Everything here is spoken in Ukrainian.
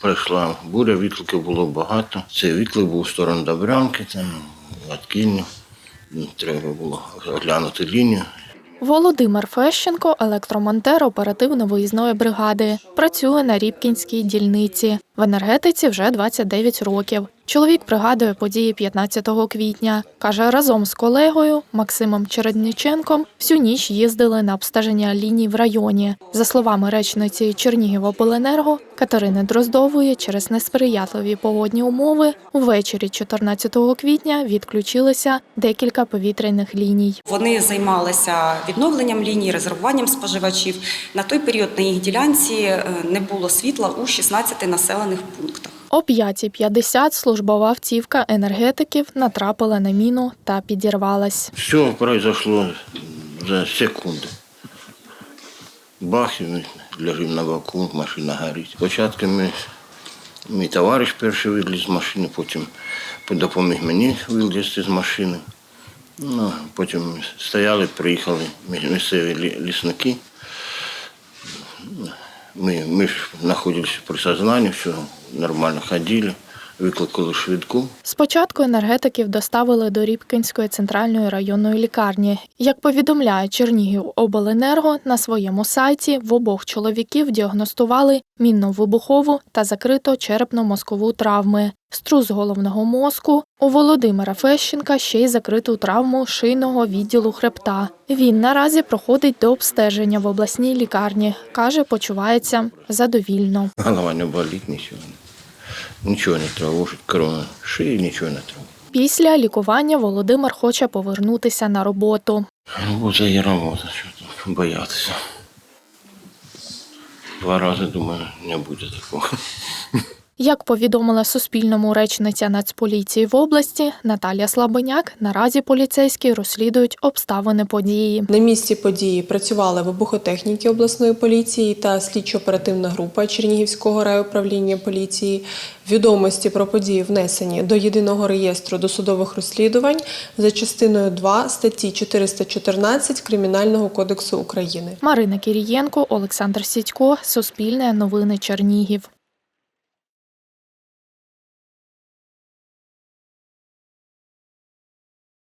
Прийшла буря, відкликів було багато. Цей відклик був в сторону Добрянки, там відкинув. Треба було оглянути лінію. Володимир Фещенко, електромонтер оперативно-виїзної бригади, працює на Рібкінській дільниці. В енергетиці вже 29 років. Чоловік пригадує події 15 квітня. Каже, разом з колегою Максимом Чередниченком всю ніч їздили на обстеження ліній в районі. За словами речниці Чернігівобленерго Катерини Дроздової, через несприятливі погодні умови ввечері 14 квітня відключилися декілька повітряних ліній. Вони займалися відновленням ліній, резервуванням споживачів. На той період на їх ділянці е, не було світла у 16 населених пунктах. О 5.50 службова автівка енергетиків натрапила на міну та підірвалась. Все произошло за секунду. Бах, і ми лежимо на боку, машина горить. Спочатку ми, мій товариш перший виліз з машини, потім допоміг мені вилізти з машини. Ну, потім стояли, приїхали місцеві лісники. Ми, мы находились при сознании, все нормально ходили, викликали швидку. Спочатку енергетиків доставили до Рібкінської центральної районної лікарні. Як повідомляє Чернігів обленерго на своєму сайті, в обох чоловіків діагностували мінно-вибухову та закрито черепно-мозкову травми. Струс головного мозку у Володимира Фещенка ще й закриту травму шийного відділу хребта. Він наразі проходить до обстеження в обласній лікарні. каже, почувається задовільно. Голова не болить, нічого. Нічого не треба, тривожить, корона. шиї, нічого не треба. Після лікування Володимир хоче повернутися на роботу. Робота є робота, що тут боятися. Два рази, думаю, не буде такого. Як повідомила Суспільному речниця Нацполіції в області Наталія Слабеняк, наразі поліцейські розслідують обставини події. На місці події працювали вибухотехніки обласної поліції та слідчо-оперативна група Чернігівського райуправління поліції. Відомості про події внесені до єдиного реєстру досудових розслідувань за частиною 2 статті 414 Кримінального кодексу України. Марина Кірієнко, Олександр Сідько, Суспільне новини Чернігів.